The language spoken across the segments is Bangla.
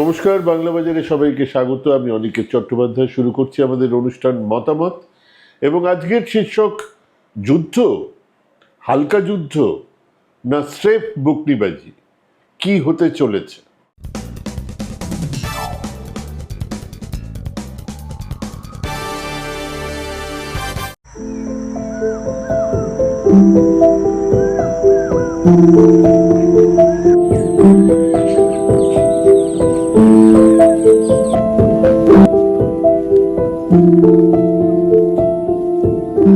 নমস্কার, বাংলা বাজারে সবাইকে স্বাগত। আমি অনিকেত চট্টোপাধ্যায়। শুরু করছি আমাদের অনুষ্ঠান মতামত এবং আজকের শীর্ষক যুদ্ধ, হালকা যুদ্ধ না স্রেফ বুকনিবাজি কি হতে চলেছে? নেট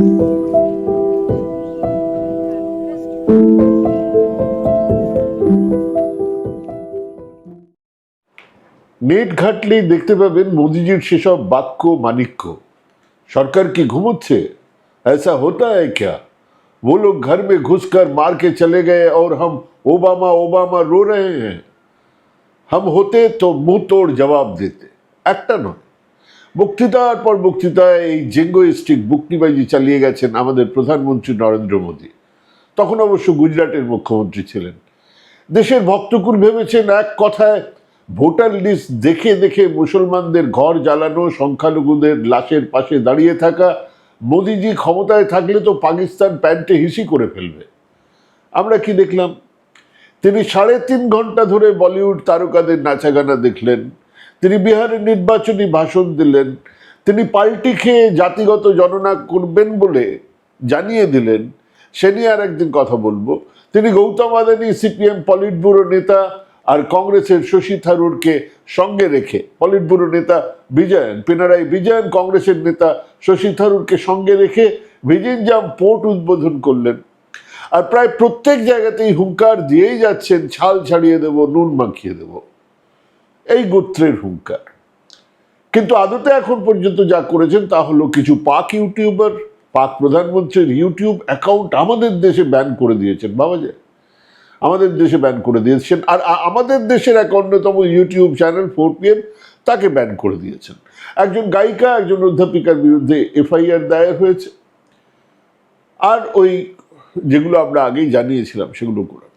ঘাটলেই দেখতে পাবেন মোদিজির সেসব বাক্য মানিক্য সরকার কি ঘুমোচ্ছে ऐसा होता है क्या वो लोग घर में घुसकर मार के चले गए और हम ओबामा ओबामा रो रहे हैं हम होते तो मुंह तोड़ জবাব দিতে একটা নয় বক্তৃতার পর বক্তৃতায় এই জেঙ্গোইস্টিক বুকনিবাজি চালিয়ে গেছেন আমাদের প্রধানমন্ত্রী নরেন্দ্র মোদী। তখন অবশ্য গুজরাটের মুখ্যমন্ত্রী ছিলেন। দেশের ভক্তকুল ভেবেছেন এক কথায়, ভোটার লিস্ট দেখে দেখে মুসলমানদের ঘর জ্বালানো, সংখ্যালঘুদের লাশের পাশে দাঁড়িয়ে থাকা, মোদিজি ক্ষমতায় থাকলে তো পাকিস্তান প্যান্টে হিসি করে ফেলবে। আমরা কি দেখলাম? তিনি সাড়ে তিন ঘণ্টা ধরে বলিউড তারকাদের নাচাগানা দেখলেন তিনি বিহারের নির্বাচনী ভাষণ দিলেন। তিনি পাল্টি খেয়ে জাতিগত জননা করবেন বলে জানিয়ে দিলেন। সে নিয়ে আর একদিন কথা বলব। তিনি Gautam Adani, CPM politburo নেতা আর কংগ্রেসের শশী থারুরকে সঙ্গে রেখে পলিট ব্যুরো নেতা বিজয়ন, পিনারাই বিজয়ন, কংগ্রেসের নেতা শশী থারুরকে সঙ্গে রেখে ভিজিনজাম পোর্ট উদ্বোধন করলেন। আর প্রায় প্রত্যেক জায়গাতেই হুঙ্কার দিয়েই যাচ্ছেন, ছাল ছাড়িয়ে দেব, নুন মাখিয়ে দেব। এই গোত্রের হুঙ্কার। কিন্তু আদতে এখন পর্যন্ত যা করেছেন তা হলো কিছু পাক ইউটিউবার, পাক প্রধানমন্ত্রীর ইউটিউব অ্যাকাউন্ট আমাদের দেশে ব্যান করে দিয়েছেন, বাবা যায় আমাদের দেশে ব্যান করে দিয়েছেন। আর আমাদের দেশের এক অন্যতম ইউটিউব চ্যানেল ফোর পিএম তাকে ব্যান করে দিয়েছেন। একজন গায়িকা, একজন অধ্যাপিকার বিরুদ্ধে এফআইআর দায়ের হয়েছে। আর ওই যেগুলো আমরা আগেই জানিয়েছিলাম, সেগুলো করে।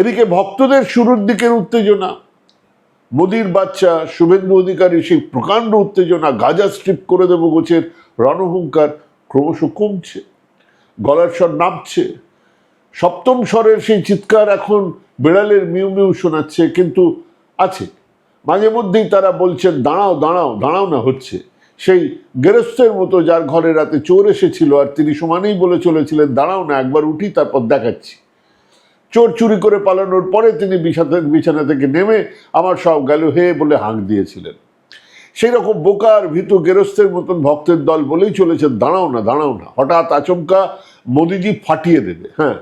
এদিকে ভক্তদের শুরুর দিকের উত্তেজনা মোদির বাচ্চা শুভেন্দু অধিকারী সেই প্রকাণ্ড উত্তেজনা গাজা স্ট্রিপ করে দেবো গোছের রণহুঙ্কার ক্রমশ কমছে, গলার স্বর নামছে। সপ্তম স্বরের সেই চিৎকার এখন বিড়ালের মিউ মিউ শোনাচ্ছে, কিন্তু আছে। মাঝে মধ্যেই তারা বলছেন, দাঁড়াও দাঁড়াও দাঁড়াও না হচ্ছে। সেই গেরস্তের মতো যার ঘরে রাতে চোর এসেছিল, আর তিনি সমানেই বলে চলেছিলেন, দাঁড়াও না, একবার উঠি, তারপর দেখাচ্ছি। চোর চুরি করে পালানোর পরে তিনি বিছানা বিছানা থেকে নেমে আমার সব গেল, হে বলে হাঁক দিয়েছিলেন। সেই রকম বোকার, ভীতু, গেরস্তের মতন ভক্তের দল বলেই চলেছেন দাঁড়াও না দাঁড়াও না। হঠাৎ আচমকা মোদিজি ফাটিয়ে দেবে হ্যাঁ।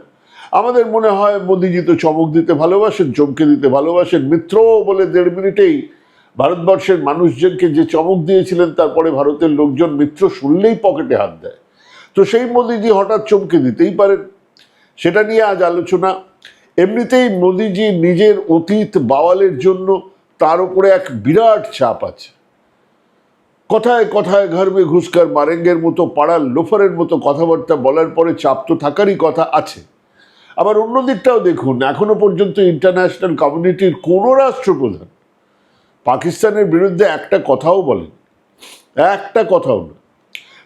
আমাদের মনে হয় মোদিজি তো চমক দিতে ভালোবাসেন, চমকে দিতে ভালোবাসেন, মিত্র বলে দেড় মিনিটেই ভারতবর্ষের মানুষজনকে যে চমক দিয়েছিলেন, তারপরে ভারতের লোকজন মিত্র শুনলেই পকেটে হাত দেয়। তো সেই মোদিজি হঠাৎ চমকে দিতেই পারেন। সেটা নিয়ে আজ আলোচনা এমনিতেই মোদিজি নিজের অতীত বাওয়ালের জন্য তার উপরে এক বিরাট চাপ আছে। কথায় কথায় ঘর মে ঘুষকার মারেঙ্গের মতো পাড়ার লোফারের মতো কথাবার্তা বলার পরে চাপ তো থাকারই কথা আছে। আবার অন্য দিকটাও দেখুন, এখনও পর্যন্ত ইন্টারন্যাশনাল কমিউনিটির কোনো রাষ্ট্রপ্রধান পাকিস্তানের বিরুদ্ধে একটা কথাও বলেন। একটা কথাও না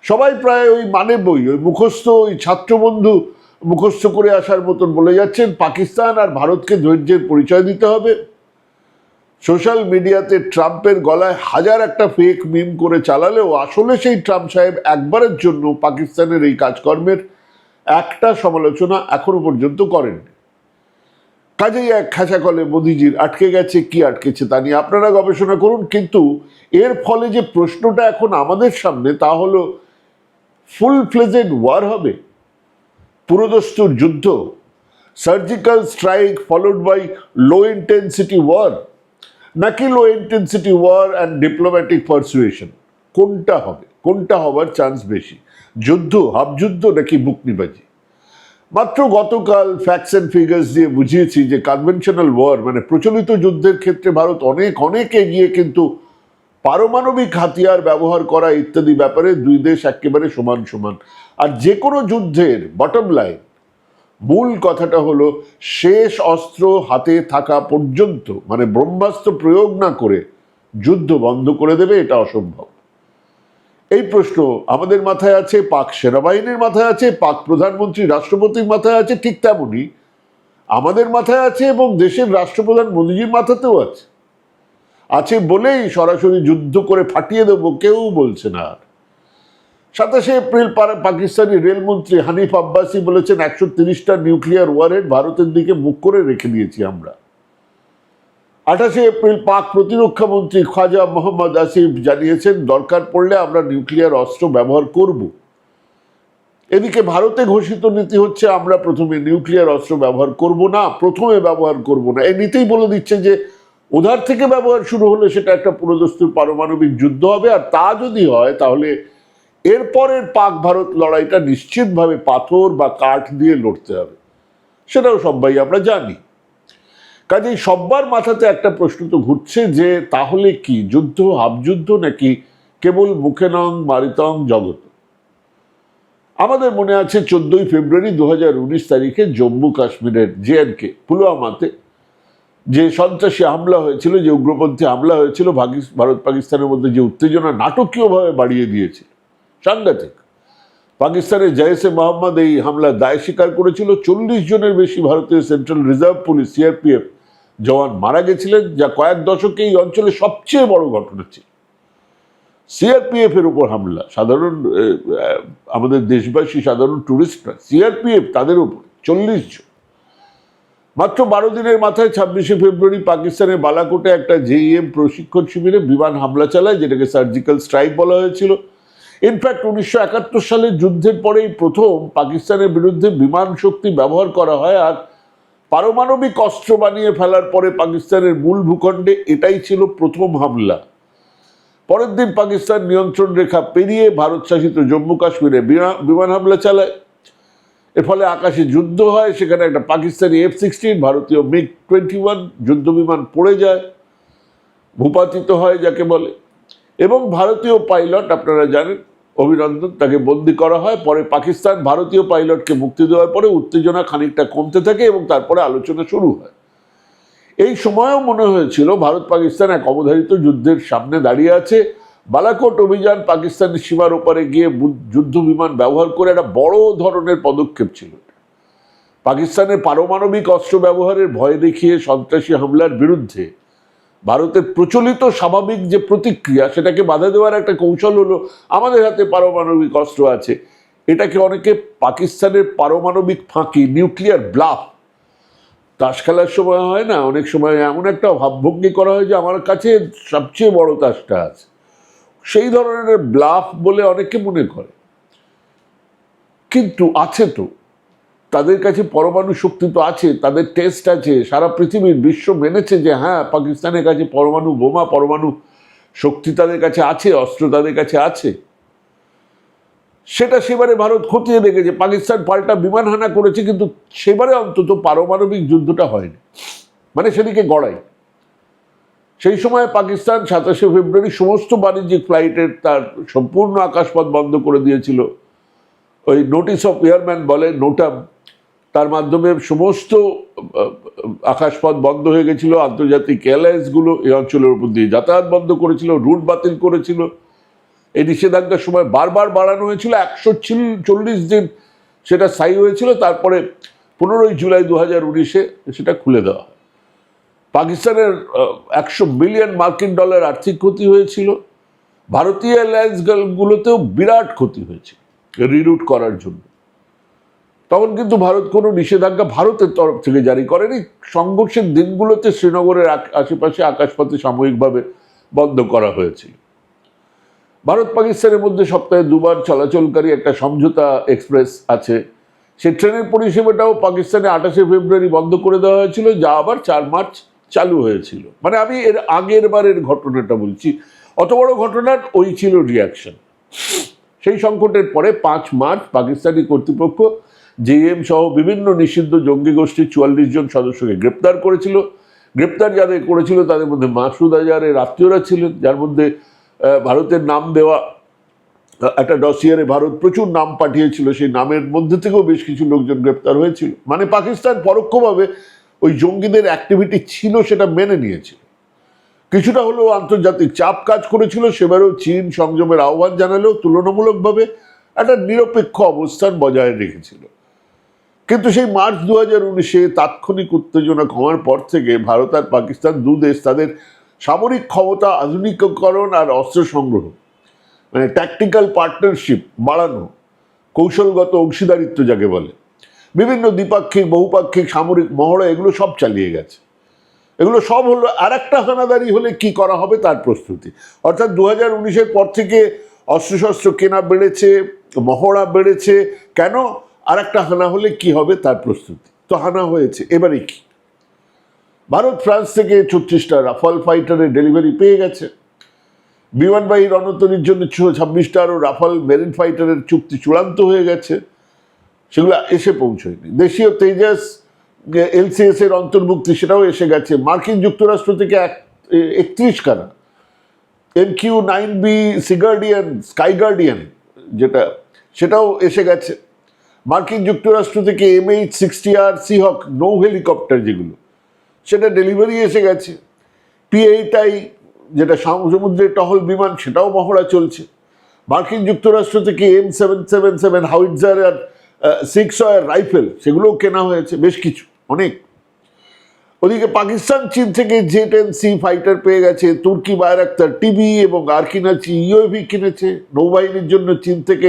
সবাই প্রায় ওই মানে বই, ওই মুখস্থ ওই ছাত্রবন্ধু মুখস্থ করে আসার মতন বলে যাচ্ছেন, পাকিস্তান আর ভারতকে ধৈর্যের পরিচয় দিতে হবে। সোশ্যাল মিডিয়াতে ট্রাম্পের গলায় হাজার একটা ফেক মিম করে চালালেও আসলে সেই ট্রাম্প সাহেব একবারের জন্য পাকিস্তানের এই কাজকর্মের একটা সমালোচনা এখনও পর্যন্ত করেননি। কাজেই এক খাঁচা কলে মোদিজির আটকে গেছে, কি আটকেছে তা নিয়ে আপনারা গবেষণা করুন, কিন্তু এর ফলে যে প্রশ্নটা এখন আমাদের সামনে তা হলো ফুল ফ্লেজেড ওয়ার হবে। পুরোদস্তুর যুদ্ধ surgical strike followed by low intensity war নাকি low intensity war and diplomatic persuasion কোনটা হবে? কোনটা হবার চান্স বেশি? যুদ্ধ হাবযুদ্ধ নাকি বুকনিবাজি? মাত্র গতকাল ফ্যাক্টস অ্যান্ড ফিগার্স দিয়ে বুঝিয়েছি যে কনভেনশনাল ওয়ার মানে প্রচলিত যুদ্ধের ক্ষেত্রে ভারত অনেক অনেক এগিয়ে কিন্তু পারমাণবিক হাতিয়ার ব্যবহার করা ইত্যাদি ব্যাপারে দুই দেশ একেবারে সমান সমান। আর যে কোনো যুদ্ধের বটম লাইন মূল কথাটা হলো শেষ অস্ত্র হাতে থাকা পর্যন্ত মানে ব্রহ্মাস্ত্র প্রয়োগ না করে যুদ্ধ বন্ধ করে দেবে, এটা অসম্ভব। এই প্রশ্ন আমাদের মাথায় আছে, পাক সেনাবাহিনীর মাথায় আছে, পাক প্রধানমন্ত্রী রাষ্ট্রপতির মাথায় আছে, ঠিক তেমনই আমাদের মাথায় আছে এবং দেশের রাষ্ট্রপ্রধান মোদীজির মাথাতেও আছে। আছে বলেই সরাসরি যুদ্ধ করে ফাটিয়ে দেবো, কেউ বলছে না। আর সাতাশে এপ্রিল পারা- পাকিস্তানি রেলমন্ত্রী হানিফ আব্বাসি বলেছেন, একশো তিরিশটা নিউক্লিয়ার ওয়ারেড ভারতের দিকে মুখ করে রেখে দিয়েছি আমরা। আঠাশে এপ্রিল পাক প্রতিরক্ষা মন্ত্রী খাজা মোহাম্মদ আসিফ জানিয়েছেন, দরকার পড়লে আমরা নিউক্লিয়ার অস্ত্র ব্যবহার করব। এদিকে ভারতে ঘোষিত নীতি হচ্ছে, আমরা প্রথমে নিউক্লিয়ার অস্ত্র ব্যবহার করব না, প্রথমে ব্যবহার করব না। এই নীতিই বলে দিচ্ছে যে ওধার থেকে ব্যবহার শুরু হলে সেটা একটা পুরোদস্তুর পারমাণবিক যুদ্ধ হবে, আর তা যদি হয়, তাহলে এরপরের পাক ভারত লড়াইটা নিশ্চিতভাবে পাথর বা কাঠ দিয়ে লড়তে হবে। সেটাও সবাই আমরা জানি। কাজেই সব্বার মাথাতে একটা প্রশ্ন তো ঘুরছে যে, তাহলে কি যুদ্ধ হাবযুদ্ধ নাকি কেবল মুখে নং মারিতং জগত আমাদের মনে আছে চোদ্দই ফেব্রুয়ারি দু হাজার উনিশ তারিখে জম্মু কাশ্মীরের জেএনকে পুলওয়ামাতে যে সন্ত্রাসী হামলা হয়েছিল, যে উগ্রপন্থী হামলা হয়েছিল ভারত পাকিস্তানের মধ্যে যে উত্তেজনা নাটকীয়ভাবে বাড়িয়ে দিয়েছে। সাংঘাতিক। পাকিস্তানের জয়েসে মোহাম্মদ এই হামলা দায় স্বীকার করেছিল। চল্লিশ জনের বেশি ভারতীয় central reserve police, CRPF jawan মারা গেছিলেন, যা কয়েক দশকে এই অঞ্চলে সবচেয়ে বড় ঘটনা ছিল। সিআরপিএফ এর উপর হামলা। সাধারণ আমাদের দেশবাসী সাধারণ টুরিস্টরা, সিআরপিএফ তাদের উপর, চল্লিশ জন। মাত্র বারো দিনের মাথায় ছাব্বিশে ফেব্রুয়ারি পাকিস্তানের বালাকোটে একটা জেইএম প্রশিক্ষণ শিবিরে বিমান হামলা চালায়, যেটাকে সার্জিক্যাল স্ট্রাইক বলা হয়েছিল। ইনফ্যাক্ট উনিশশো একাত্তর সালের যুদ্ধের পরেই প্রথম পাকিস্তানের বিরুদ্ধে বিমান শক্তি ব্যবহার করা হয় আর পারমাণবিক অস্ত্র বানিয়ে ফেলার পরে পাকিস্তানের মূল ভূখণ্ডে এটাই ছিল প্রথম হামলা। পরের দিন পাকিস্তান নিয়ন্ত্রণ রেখা পেরিয়ে ভারত শাসিত জম্মু কাশ্মীরে বিমান হামলা চালায়। এর ফলে আকাশে যুদ্ধ হয়, সেখানে একটা পাকিস্তানি এফ সিক্সটিন ভারতীয় মিগ টোয়েন্টি ওয়ান যুদ্ধ বিমান পড়ে যায়, ভূপাতিত হয় যাকে বলে। এবং ভারতীয় পাইলট, আপনারা জানেন, অভিনন্দন, তাকে বন্দি করা হয়। পরে পাকিস্তান ভারতীয় পাইলটকে মুক্তি দেওয়ার পরে উত্তেজনা খানিকটা কমতে থাকে এবং তারপরে আলোচনা শুরু হয়। এই সময়ও মনে হয়েছিল ভারত পাকিস্তান এক অবধারিত যুদ্ধের সামনে দাঁড়িয়ে আছে। বালাকোট অভিযান পাকিস্তানের সীমার ওপারে গিয়ে যুদ্ধ বিমান ব্যবহার করে একটা বড় ধরনের পদক্ষেপ ছিল। পাকিস্তানের পারমাণবিক অস্ত্র ব্যবহারের ভয় দেখিয়ে সন্ত্রাসী হামলার বিরুদ্ধে ভারতের প্রচলিত স্বাভাবিক যে প্রতিক্রিয়া, সেটাকে বাধা দেওয়ার একটা কৌশল হলো, আমাদের হাতে পারমাণবিক অস্ত্র আছে। এটাকে অনেকে পাকিস্তানের পারমাণবিক ফাঁকি, নিউক্লিয়ার ব্লাফ, তাস খেলার সময় হয় না? অনেক সময় এমন একটা ভাবভঙ্গি করা হয় যে আমার কাছে সবচেয়ে বড় তাসটা আছে। সেই ধরনের ব্লাফ বলে অনেকে মনে করে। কিন্তু আছে তো। তাদের কাছে পরমাণু শক্তি তো আছে, তাদের টেস্ট আছে, সারা পৃথিবীর বিশ্ব মেনেছে যে হ্যাঁ পাকিস্তানের কাছে পরমাণু বোমা, পরমাণু শক্তি তাদের কাছে আছে, অস্ত্র তাদের কাছে আছে। সেটা সেবারে ভারত খতিয়ে দেখেছে, পাকিস্তান পাল্টা বিমান হানা করেছে, কিন্তু সেবারে অন্তত পারমাণবিক যুদ্ধটা হয়নি। মানে সেদিকে গড়াই। সেই সময় পাকিস্তান সাতাশে ফেব্রুয়ারি সমস্ত বাণিজ্যিক ফ্লাইটের তার সম্পূর্ণ আকাশপথ বন্ধ করে দিয়েছিল। ওই নোটিশ অফ এয়ারম্যান বলে নোটাম তার মাধ্যমে সমস্ত আকাশপথ বন্ধ হয়ে গেছিল, আন্তর্জাতিক এয়ারলাইন্সগুলো এই অঞ্চলের উপর দিয়ে যাতায়াত বন্ধ করেছিল রুট বাতিল করেছিল। এই নিষেধাজ্ঞার সময় বারবার বাড়ানো হয়েছিল, একশো চল্লিশ দিন সেটা স্থায়ী হয়েছিল, তারপরে পনেরোই জুলাই দু হাজার উনিশে সেটা খুলে দেওয়া পাকিস্তানের একশো বিলিয়ন মার্কিন ডলার আর্থিক ক্ষতি হয়েছিল। ভারতীয় এয়ারলাইন্সগুলোতেও বিরাট ক্ষতি হয়েছে রিরুট করার জন্য। তখন কিন্তু ভারত কোনো নিষেধাজ্ঞা ভারতের তরফ থেকে জারি করেনি। সংঘর্ষের দিনগুলোতে শ্রীনগরের আশেপাশে আকাশপথে সাময়িকভাবে বন্ধ করা হয়েছিল ভারত পাকিস্তানের মধ্যে সপ্তাহে দুবার চলাচলকারী একটা সমঝোতা এক্সপ্রেস আছে। সেই ট্রেনের পরিষেবাটাও পাকিস্তানে আঠাশে ফেব্রুয়ারি বন্ধ করে দেওয়া হয়েছিল, যা আবার চার মার্চ চালু হয়েছিল। মানে আমি এর আগের বারের ঘটনাটা বলছি, অত বড় ঘটনার ওই ছিল রিয়াকশন সেই সংকটের পরে পাঁচ মার্চ পাকিস্তানি কর্তৃপক্ষ জেএম সহ বিভিন্ন নিষিদ্ধ জঙ্গি গোষ্ঠীর চুয়াল্লিশ জন সদস্যকে গ্রেপ্তার করেছিল। গ্রেপ্তার যাদের করেছিল তাদের মধ্যে মাসুদ আজারের আত্মীয়রা ছিলেন, যার মধ্যে ভারতের নাম দেওয়া একটা ডসিয়ারে ভারত প্রচুর নাম পাঠিয়েছিল। সেই নামের মধ্যে থেকেও বেশ কিছু লোকজন গ্রেপ্তার হয়েছিল। মানে পাকিস্তান পরোক্ষভাবে ওই জঙ্গিদের অ্যাক্টিভিটি ছিল সেটা মেনে নিয়েছিল। কিছুটা হলেও আন্তর্জাতিক চাপ কাজ করেছিল, সেবারও চীন সংযমের আহ্বান জানালেও তুলনামূলকভাবে একটা নিরপেক্ষ অবস্থান বজায় রেখেছিল। কিন্তু সেই মার্চ দু হাজার উনিশে তাৎক্ষণিক উত্তেজনা কমার পর থেকে ভারত আর পাকিস্তান দু দেশ তাদের সামরিক ক্ষমতা আধুনিকীকরণ আর অস্ত্র সংগ্রহ মানে ট্যাকটিক্যাল পার্টনারশিপ বাড়ানো কৌশলগত অংশীদারিত্ব যাকে বলে বিভিন্ন দ্বিপাক্ষিক, বহুপাক্ষিক, সামরিক মহড়া, এগুলো সব চালিয়ে গেছে। এগুলো সব হলো আর একটা হানাদারি হলে কি করা হবে তার প্রস্তুতি। অর্থাৎ দু হাজার পর থেকে অস্ত্রশস্ত্র কেনা বেড়েছে, মহড়া বেড়েছে, কেন? আর একটা হানা হলে কি হবে তার প্রস্তুতি। তো হানা হয়েছে, এবারে কি? ভারত, ফ্রান্স থেকে ছত্রিশটা রাফাল ফাইটারের ডেলিভারি পেয়ে গেছে। বিমানবাহী রণতরীর জন্য ছাব্বিশটা আরও রাফাল মেরিন ফাইটারের চুক্তি চূড়ান্ত হয়ে গেছে। সেগুলো এসে পৌঁছয়নি। দেশীয় তেজাস এলসিএস এর অন্তর্ভুক্তি, সেটাও এসে গেছে। মার্কিন যুক্তরাষ্ট্র থেকে এক একত্রিশ খানা M Q nine B SeaGuardian Sky Guardian যেটা, সেটাও এসে গেছে। মার্কিন যুক্তরাষ্ট্র থেকে M H sixty R Seahawk নৌ হেলিকপ্টার যেগুলো, সেটা ডেলিভারি এসে গেছে। পি এইটাই যেটা সাম- সমুদ্রের টহল বিমান, সেটাও মহড়া চলছে। মার্কিন যুক্তরাষ্ট্র থেকে M seven seven seven howitzer আর সিক্স আর রাইফেল, সেগুলোও কেনা হয়েছে, বেশ কিছু, অনেক। ওদিকে পাকিস্তান, চীন থেকে জে টেন সি ফাইটার পেয়ে গেছে, তুর্কি বায়রাক্তার টিভি এবং আর কিনাচ্ছে ইউএভি কিনেছে। নৌবাহিনীর জন্য চীন থেকে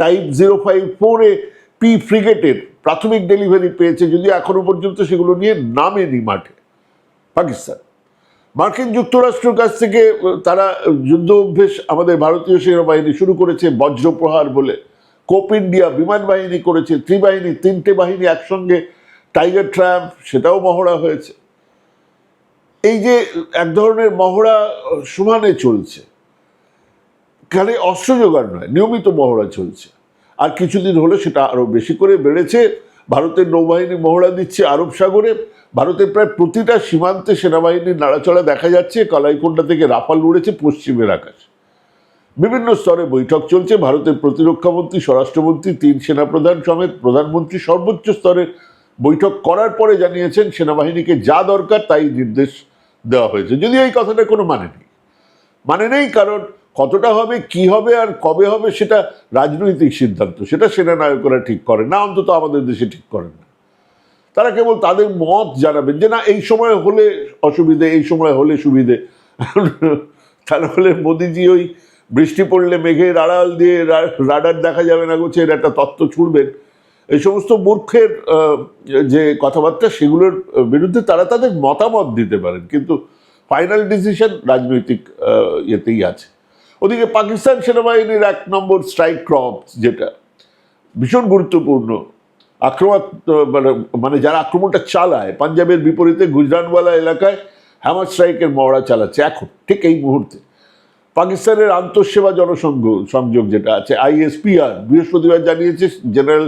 টাইপ জিরো ফাইভ ফোরে পি ফ্রিগেটের প্রাথমিক ডেলিভারি পেয়েছে, যদি এখনও পর্যন্ত সেগুলো নিয়ে নামেনি মাঠে, পাকিস্তান। মার্কিন যুক্তরাষ্ট্রের কাছ থেকে, তারা যুদ্ধ অভ্যেস আমাদের ভারতীয় সেনাবাহিনী শুরু করেছে বজ্রপ্রহার বলে। কোপ ইন্ডিয়া বিমান বাহিনী করেছে, ত্রিবাহিনী, তিনটে বাহিনী একসঙ্গে, টাইগার ট্র্যাম্প সেটাও মহড়া হয়েছে। এই যে এক ধরনের মহড়া সমানে চলছে, খালি অস্ত্র জোগাড় নয়, নিয়মিত মহড়া চলছে। আর কিছুদিন হলে সেটা আরও বেশি করে বেড়েছে, ভারতের নৌবাহিনী মহড়া দিচ্ছে আরব সাগরে, ভারতের প্রায় প্রতিটা সীমান্তে সেনাবাহিনীর নাড়াচড়া দেখা যাচ্ছে, কলাইকোন্ডা থেকে রাফাল উড়েছে পশ্চিমের আকাশে। বিভিন্ন স্তরে বৈঠক চলছে। ভারতের প্রতিরক্ষামন্ত্রী স্বরাষ্ট্রমন্ত্রী, তিন সেনাপ্রধান সমেত প্রধানমন্ত্রী সর্বোচ্চ স্তরে বৈঠক করার পরে জানিয়েছেন সেনাবাহিনীকে যা দরকার তাই নির্দেশ দেওয়া হয়েছে। যদিও এই কথাটা কোনো মানে নেই। মানে নেই কারণ কতটা হবে, কি হবে আর কবে হবে সেটা রাজনৈতিক সিদ্ধান্ত। সেটা সেনানায়করা ঠিক করে না, অন্তত আমাদের দেশে ঠিক করেন না। তারা কেবল তাদের মত জানাবেন যে, না, এই সময় হলে অসুবিধে, এই সময় হলে সুবিধে। তাহলে মোদিজি ওই বৃষ্টি পড়লে মেঘের আড়াল দিয়ে রাডার দেখা যাবে না গোছের একটা তত্ত্ব ছুড়বেন। এই সমস্ত মূর্খের যে কথাবার্তা, সেগুলোর বিরুদ্ধে তারা তাদের মতামত দিতে পারেন। কিন্তু ফাইনাল ডিসিশন রাজনৈতিক ইয়েতেই আছে। ওদিকে পাকিস্তান সেনাবাহিনীর এক নম্বর স্ট্রাইক ক্রপ যেটা ভীষণ গুরুত্বপূর্ণ। আক্রমণ মানে মানে যারা আক্রমণটা চালায়, পাঞ্জাবের বিপরীতে গুজরানওয়ালা এলাকায় হ্যামার স্ট্রাইকের মহড়া চালাচ্ছে এখন, ঠিক এই মুহূর্তে। পাকিস্তানের আন্তঃসেবা জনসংঘ সংযোগ যেটা আছে, আইএসপিআর, বৃহস্পতিবার জানিয়েছে জেনারেল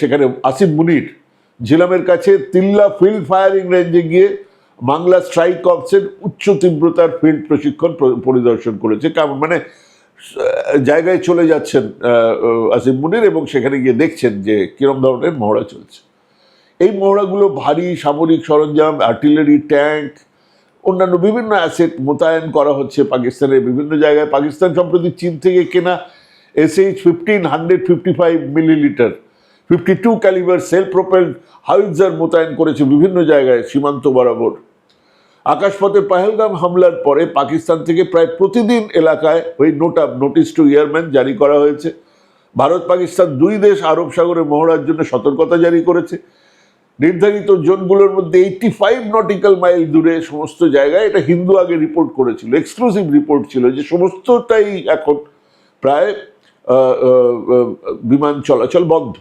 সেখানে আসিফ মুনির, ঝিলামের কাছে তিল্লা ফিল্ড ফায়ারিং রেঞ্জে গিয়ে বাংলা স্ট্রাইক কপসের উচ্চ তীব্রতার ফিল্ড প্রশিক্ষণ পরিদর্শন করেছে। কেমন? মানে জায়গায় চলে যাচ্ছেন আসিফ মুনির এবং সেখানে গিয়ে দেখছেন যে কিরম ধরনের মহড়া চলছে। এই মহড়াগুলো ভারী সামরিক সরঞ্জাম, আর্টিলারি, ট্যাঙ্ক অন্যান্য বিভিন্ন অ্যাসেট মোতায়েন করা হচ্ছে পাকিস্তানের বিভিন্ন জায়গায়। পাকিস্তান সম্প্রতি চীন থেকে কেনা SH fifteen hundred fifty five millilitre fifty two calibre self propel howitzer মোতায়েন করেছে বিভিন্ন জায়গায়, সীমান্ত বরাবর। আকাশপথে পাহেলগাম হামলার পরে পাকিস্তান থেকে প্রায় প্রতিদিন এলাকায় ওই নোট নোটা নোটিশ টু ইয়ারম্যান জারি করা হয়েছে। ভারত পাকিস্তান দুই দেশ আরব সাগরে মহড়ার জন্য সতর্কতা জারি করেছে। নির্ধারিত জোনগুলোর মধ্যে এইটটি ফাইভ নটিক্যাল মাইল দূরে সমস্ত জায়গায়, এটা হিন্দু আগে রিপোর্ট করেছিল এক্সক্লুসিভ রিপোর্ট ছিল যে সমস্তটাই এখন প্রায় বিমান চলাচল বন্ধ।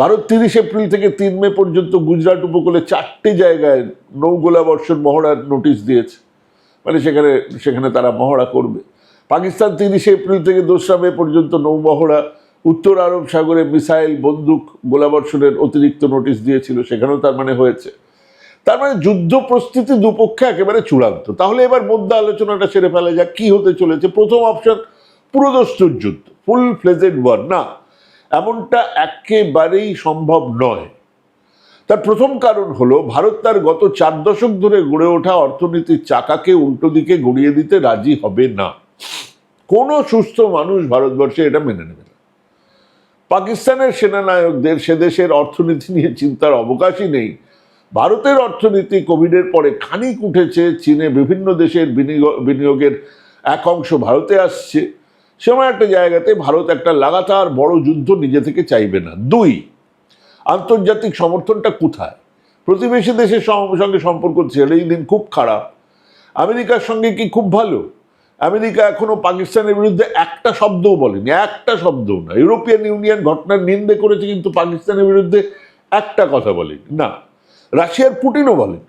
ভারত তিরিশ এপ্রিল থেকে তিন মে পর্যন্ত গুজরাট উপকূলে চারটে জায়গায় নৌগোলা বর্ষণ মহড়ার নোটিশ দিয়েছে। মানে সেখানে সেখানে তারা মহড়া করবে। পাকিস্তান তিরিশে এপ্রিল থেকে দোসরা মে পর্যন্ত নৌ মহড়া উত্তর আরব সাগরে মিসাইল বন্দুক গোলাবর্ষণের অতিরিক্ত নোটিশ দিয়েছিল, সেখানেও তার মানে হয়েছে। তার মানে যুদ্ধ প্রস্তুতি দুপক্ষে একেবারে চূড়ান্ত। তাহলে এবার মধ্যে আলোচনাটা সেরে ফেলা যাক, কি হতে চলেছে। প্রথম অপশন, পুরোদস্তুর যুদ্ধ ফুল ফ্লেজেড ওয়ার না, এমনটা একেবারেই সম্ভব নয়। তার প্রথম কারণ হলো, ভারত তার গত চার দশক ধরে গড়ে ওঠা অর্থনীতির চাকাকে উল্টো দিকে গড়িয়ে দিতে রাজি হবে না। কোনো সুস্থ মানুষ ভারতবর্ষে এটা মেনে নেবে পাকিস্তানের সেনানায়কদের সে দেশের অর্থনীতি নিয়ে চিন্তার অবকাশই নেই। ভারতের অর্থনীতি কোভিডের পরে খানিক উঠেছে, চীনে বিভিন্ন দেশের বিনিয়োগ, বিনিয়োগের এক অংশ ভারতে আসছে। সময় একটা জায়গাতে ভারত একটা লাগাতার বড় যুদ্ধ নিজে থেকে চাইবে না। দুই, আন্তর্জাতিক সমর্থনটা কোথায়? প্রতিবেশী দেশের সঙ্গে সম্পর্ক ছেড়েই দিন খুব খারাপ। আমেরিকার সঙ্গে কি খুব ভালো? আমেরিকা এখনও পাকিস্তানের বিরুদ্ধে একটা শব্দও বলেনি, একটা শব্দও না। ইউরোপিয়ান ইউনিয়ন ঘটনার নিন্দে করেছে, কিন্তু পাকিস্তানের বিরুদ্ধে একটা কথা বলেনি। না, রাশিয়ার পুটিনও বলেন।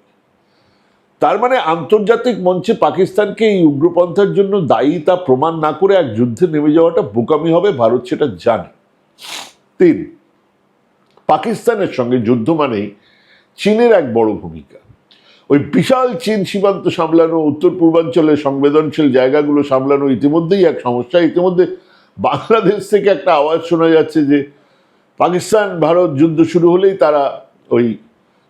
তার মানে আন্তর্জাতিক মঞ্চে পাকিস্তানকে এই উগ্রপন্থার জন্য দায়ী তা প্রমাণ না করে এক যুদ্ধে নেমে যাওয়াটা বোকামি হবে, ভারত সেটা জানে। তিন, পাকিস্তানের সঙ্গে যুদ্ধ মানেই চীনের এক বড় ভূমিকা। ওই বিশাল চীন সীমান্ত সামলানো, উত্তর পূর্বাঞ্চলের সংবেদনশীল জায়গাগুলো সামলানো ইতিমধ্যেই এক সমস্যা। ইতিমধ্যে বাংলাদেশ থেকে একটা আওয়াজ শোনা যাচ্ছে যে পাকিস্তান, ভারত যুদ্ধ শুরু হলেই তারা ওই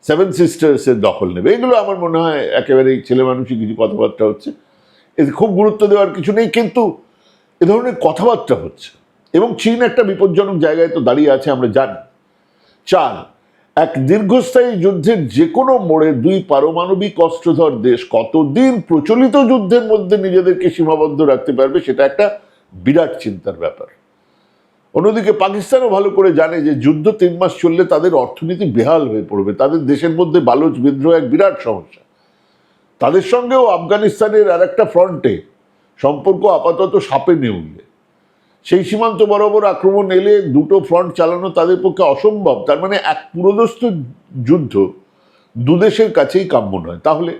সেভেন সিস্টার্সের দখল নেবে। এগুলো আমার মনে হয় একেবারেই ছেলে মানুষই কিছু কথাবার্তা হচ্ছে। এতে খুব গুরুত্ব দেওয়ার কিছু নেই, কিন্তু এ ধরনের কথাবার্তা হচ্ছে। এবং চীন একটা বিপজ্জনক জায়গায় তো দাঁড়িয়ে আছে, আমরা জানি। চার এক দীর্ঘস্থায়ী যুদ্ধের যে কোনো মোড়ে দুই পারমাণবিক অস্ত্রধর দেশ কতদিন প্রচলিত যুদ্ধের মধ্যে নিজেদেরকে সীমাবদ্ধ রাখতে পারবে সেটা একটা বিরাট চিন্তার ব্যাপার। অন্যদিকে পাকিস্তানও ভালো করে জানে যে যুদ্ধ তিন মাস চললে তাদের অর্থনীতি বেহাল হয়ে পড়বে, তাদের দেশের মধ্যে বালোচ বিদ্রোহ এক বিরাট সমস্যা। তাদের সঙ্গেও আফগানিস্তানের আর একটা ফ্রন্টে সম্পর্ক আপাতত সাপে নেউলে। সেই সীমান্ত বরাবর আক্রমণ এলে দুটো ফ্রন্ট চালানো তাদের পক্ষে অসম্ভব। তার মানে এক পুরোদস্ত যুদ্ধ দুদেশের কাছেই কাম্য নয়। তাহলে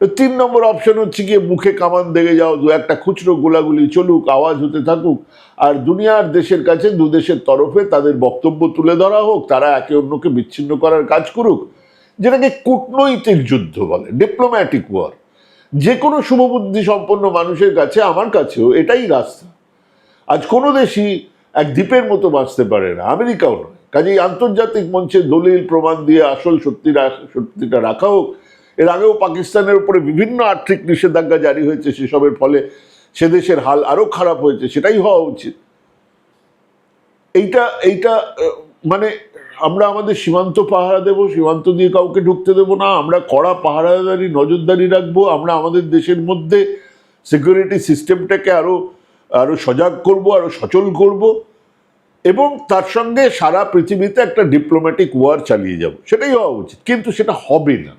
তিন নম্বর অপশন হচ্ছে গিয়ে মুখে কামান দেখে যাও, দু একটা খুচরো গোলাগুলি চলুক, আওয়াজ হতে থাকুক, আর দুনিয়ার দেশের কাছে দু দেশের তরফে তাদের বক্তব্য তুলে ধরা হোক, তারা একে অন্যকে বিচ্ছিন্ন করার কাজ করুক, যেটাকে কূটনৈতিক যুদ্ধ বলে ডিপ্লোম্যাটিক ওয়ার যে কোনো শুভবুদ্ধি সম্পন্ন মানুষের কাছে, আমার কাছেও এটাই রাস্তা। আজ কোনো দেশই এক দ্বীপের মতো বাঁচতে পারে না, আমেরিকাও নয়। কাজেই আন্তর্জাতিক মঞ্চে দলিল, প্রমাণ দিয়ে আসল সত্যি সত্যিটা রাখা হোক। এর আগেও পাকিস্তানের উপরে বিভিন্ন আর্থিক নিষেধাজ্ঞা জারি হয়েছে, সেসবের ফলে সে দেশের হাল আরও খারাপ হয়েছে, সেটাই হওয়া উচিত। এইটা এইটা মানে আমরা আমাদের সীমান্ত পাহারা দেব, সীমান্ত দিয়ে কাউকে ঢুকতে দেবো না। আমরা কড়া পাহারাদারি, নজরদারি রাখব। আমরা আমাদের দেশের মধ্যে সিকিউরিটি সিস্টেমটাকে আরও আরও সজাগ করব, আরও সচল করব, এবং তার সঙ্গে সারা পৃথিবীতে একটা ডিপ্লোম্যাটিক ওয়ার চালিয়ে যাব। সেটাই হওয়া উচিত। কিন্তু সেটা হবে না।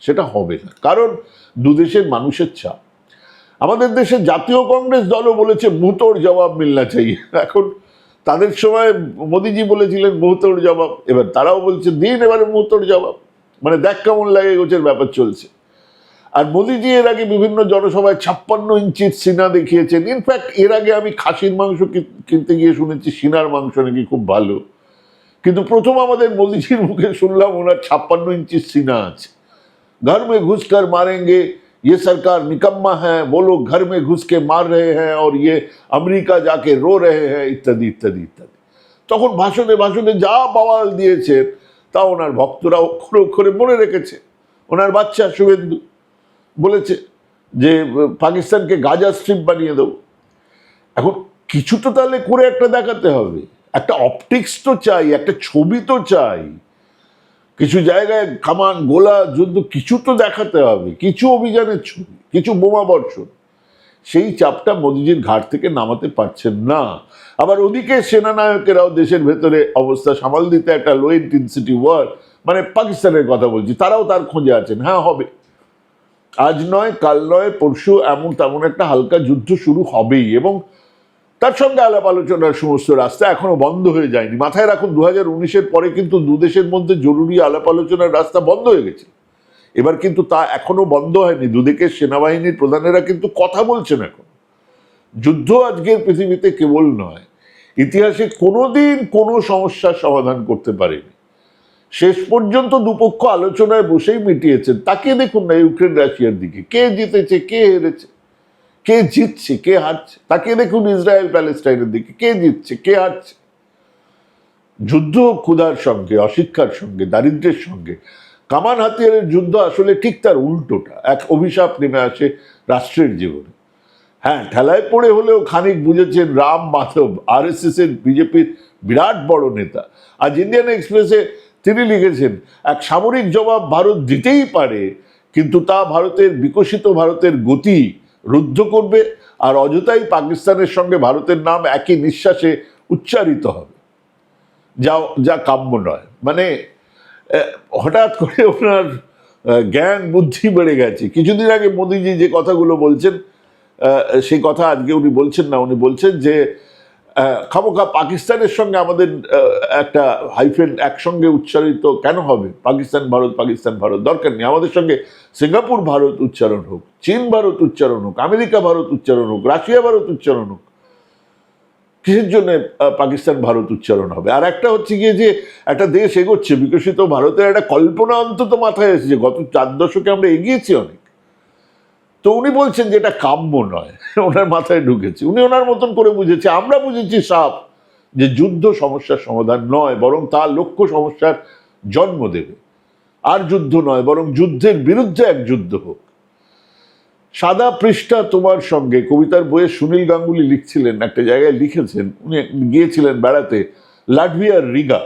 সেটা হবে না। কারণ দুদেশের মানুষের চাপ। আমাদের দেশে জাতীয় কংগ্রেস দলও বলেছে, মুতোর জবাব মিলনা চাই। এখন তাদের সময় মোদিজি বলেছিলেন মুহূর্তর জবাব। এবার তারাও বলছে, দিন এবারে মুহূর্তর জবাব। মানে দেখ কেমন লাগে গোছের ব্যাপার চলছে। আর মোদিজি এর আগে বিভিন্ন জনসভায় ছাপ্পান্ন ইঞ্চির সিনা দেখিয়েছেন ইনফ্যাক্ট এর আগে আমি খাসির মাংস কি- কিনতে গিয়ে শুনেছি সিনার মাংস নাকি খুব ভালো কিন্তু প্রথম আমাদের মোদিজির মুখে শুনলাম ওনার ছাপ্পান্ন ইঞ্চির সিনা আছে घर में घुस कर मारेंगे ये सरकार निकम्मा है वो लोग घर में घुस के मार रहे हैं और ये अमेरिका जाके रो रहे हैं ইত্যাদি ইত্যাদি ইত্যাদি তখন ভাষণে ভাষণে যা বাওয়াল দিয়েছেন তা ওনার ভক্তরা অক্ষরে অক্ষরে মনে রেখেছে ওনার বাচ্চা শুভেন্দু বলেছে যে পাকিস্তানকে গাজা স্ট্রিপ বানিয়ে দেবো। এখন কিছু তো তাহলে করে একটা দেখাতে হবে। একটা অপটিক্স তো চাই, একটা ছবি তো চাই। কিছু জায়গায় কামান, গোলা, যুদ্ধ, কিছু তো দেখাতে হবে। কিছু অভিযানের ছবি, কিছু বোমা বর্ষণ। সেই চাপটা মোদিজির ঘাট থেকে নামাতে পারছেন না। আবার ওদিকে সেনানায়কেরাও দেশের ভেতরে অবস্থা সামাল দিতে একটা লো ইন্টেন্সিটি ওয়ার মানে পাকিস্তানের কথা বলছি, তারাও তার খোঁজে আছেন। হ্যাঁ হবে। আজ নয়, কাল নয়, পরশু এমন তেমন একটা হালকা যুদ্ধ শুরু হবেই এবং তার সঙ্গে আলাপ আলোচনার সমস্ত রাস্তা এখনও বন্ধ হয়ে যায়নি। মাথায় রাখুন দু হাজার উনিশের পরে কিন্তু দু দেশের মধ্যে জরুরি আলাপ আলোচনার রাস্তা বন্ধ হয়ে গেছে। এবার কিন্তু তা এখনও বন্ধ হয়নি। দুদিকের সেনাবাহিনীর প্রধানেরা কিন্তু কথা বলছেন এখন। যুদ্ধ আজকের পৃথিবীতে কেবল নয়, ইতিহাসে কোনোদিন কোনো সমস্যার সমাধান করতে পারেনি। শেষ পর্যন্ত দুপক্ষ আলোচনায় বসেই মিটিয়েছেন। তাকিয়ে দেখুন না ইউক্রেন রাশিয়ার দিকে। কে জিতেছে, কে হেরেছে? কে জিতছে, কে হারছে? তাকে দেখুন ইসরায়েল প্যালেস্টাইনের দিকে। কে জিতছে, কে হারছে? যুদ্ধ ক্ষুধার সঙ্গে, অশিক্ষার সঙ্গে, দারিদ্র্যের সঙ্গে। কামান হাতিয়ারের যুদ্ধ আসলে ঠিক তার উল্টোটা। এক অভিশাপ নেমে আসে রাষ্ট্রের জীবনে। হ্যাঁ ঠেলায় পড়ে হলেও খানিক বুঝেছেন Ram Madhav R S S এর বিজেপির বিরাট বড় নেতা। আজ ইন্ডিয়ান এক্সপ্রেসে তিনি লিখেছেন, এক সামরিক জবাব ভারত দিতেই পারে, কিন্তু তা ভারতের বিকশিত ভারতের গতি রুদ্ধ করবে আর অযথাই পাকিস্তানের সঙ্গে ভারতের নাম একই নিঃশ্বাসে উচ্চারিত হবে। যা যা কাম্য নয়। মানে হঠাৎ করে ওনার জ্ঞান, বুদ্ধি বেড়ে গেছে। কিছুদিন আগে মোদিজি যে কথাগুলো বলছেন সেই কথা আজকে উনি বলছেন না। উনি বলছেন যে খামোখা পাকিস্তানের সঙ্গে আমাদের একটা হাইফেন একসঙ্গে উচ্চারিত কেন হবে? পাকিস্তান, ভারত পাকিস্তান, ভারত, দরকার নেই। আমাদের সঙ্গে সিঙ্গাপুর, ভারত উচ্চারণ হোক, চীন, ভারত উচ্চারণ হোক, আমেরিকা, ভারত উচ্চারণ হোক, রাশিয়া, ভারত উচ্চারণ হোক, কিসের জন্য পাকিস্তান, ভারত উচ্চারণ হবে? আর একটা হচ্ছে গিয়ে যে একটা দেশ এগোচ্ছে, বিকশিত ভারতের একটা কল্পনা অন্তত মাথায় এসেছে, গত চার দশকে আমরা এগিয়েছি অনেক। তো উনি বলছেন যে এটা কাম্য নয়, ওনার মাথায় ঢুকেছে। উনি ওনার মতন করে বুঝেছে, আমরা বুঝেছি সাপ যে যুদ্ধ সমস্যার সমাধান নয়, বরং তার লক্ষ্য সমস্যার জন্ম দেবে। আর যুদ্ধ নয়, বরং যুদ্ধের বিরুদ্ধে এক যুদ্ধ হোক। সাদা পৃষ্ঠা তোমার সঙ্গে, কবিতার বইয়ে সুনীল গাঙ্গুলি লিখছিলেন, একটা জায়গায় লিখেছেন, উনি গিয়েছিলেন বেড়াতে, লাটভিয়ার রিগা।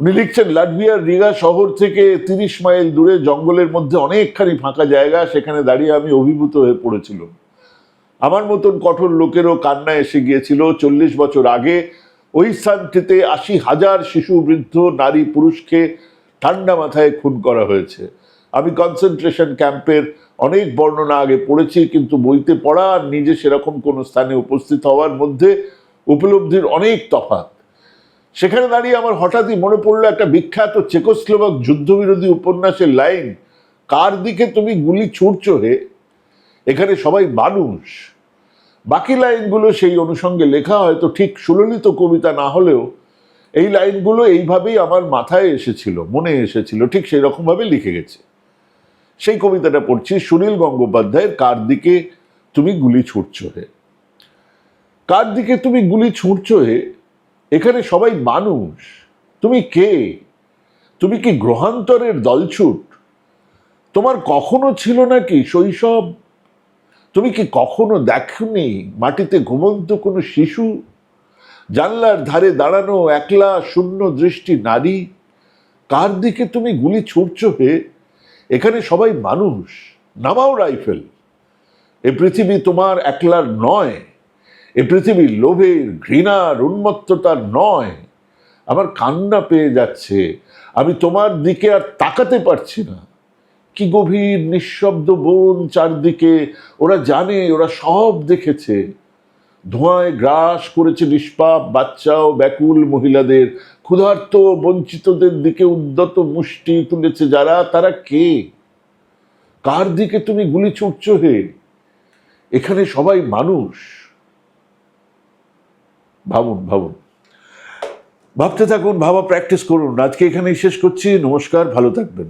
উনি লিখছেন, লাটভিয়ার রিগা শহর থেকে তিরিশ মাইল দূরে জঙ্গলের মধ্যে অনেকখানি ফাঁকা জায়গা, সেখানে দাঁড়িয়ে আমি অভিভূত হয়ে পড়েছিলাম। আমার মতন কঠোর লোকেরও কান্না এসে গিয়েছিল। চল্লিশ বছর আগে ওই স্থানটিতে আশি হাজার শিশু, বৃদ্ধ, নারী, পুরুষকে ঠান্ডা মাথায় খুন করা হয়েছে। আমি কনসেন্ট্রেশন ক্যাম্পের অনেক বর্ণনা আগে পড়েছি, কিন্তু বইতে পড়া আর নিজে সেরকম কোনো স্থানে উপস্থিত হওয়ার মধ্যে উপলব্ধির অনেক তফাৎ। সেখানে দাঁড়িয়ে আমার হঠাৎই মনে পড়ল একটা বিখ্যাত চেকোস্লোভাক যুদ্ধবিরোধী উপন্যাসের লাইন, কার দিকে তুমি গুলি ছুটছো হে? এখানে সবাই মানুষ। বাকি লাইনগুলো সেই অনুষঙ্গে লেখা হয়তো ঠিক সুললিত কবিতা না হলেও এই লাইনগুলো এইভাবেই আমার মাথায় এসেছিল, মনে এসেছিল, ঠিক সেই রকমভাবে লিখে গেছে। সেই কবিতাটা পড়ছি সুনীল গঙ্গোপাধ্যায়ের, কার দিকে তুমি গুলি ছুটছো হে? কার দিকে তুমি গুলি ছুটছো হে? এখানে সবাই মানুষ। তুমি কে? তুমি কি গ্রহান্তরের দলছুট? তোমার কখনো ছিল নাকি শৈশব? তুমি কি কখনো দেখনি মাটিতে ঘুমন্ত কোনো শিশু? জানলার ধারে দাঁড়ানো একলা শূন্য দৃষ্টি নারী। কার দিকে তুমি গুলি ছুটছো হে? এখানে সবাই মানুষ। নামাও রাইফেল। এ পৃথিবী তোমার একলার নয়। এ পৃথিবী লোভের ঘৃণার উন্মত্ততার নয়। আমার কান্না পেয়ে যাচ্ছে। আমি তোমার দিকে আর তাকাতে পারছি না। কি গভীর নিঃশব্দ বন চারদিকে ওরা জানে, ওরা সব দেখেছে। ধোঁয়ায় গ্রাস করেছে নিষ্পাপ বাচ্চা ও ব্যাকুল মহিলাদের। ক্ষুধার্ত বঞ্চিতদের দিকে উদ্যত মুষ্টি তুলেছে যারা, তারা কে? কার দিকে তুমি গুলি ছুটছো হে? এখানে সবাই মানুষ। ভাবুন ভাবুন। ভাবতে থাকুন ভাবা প্র্যাকটিস করুন। আজকে এখানেই শেষ করছি। নমস্কার ভালো থাকবেন।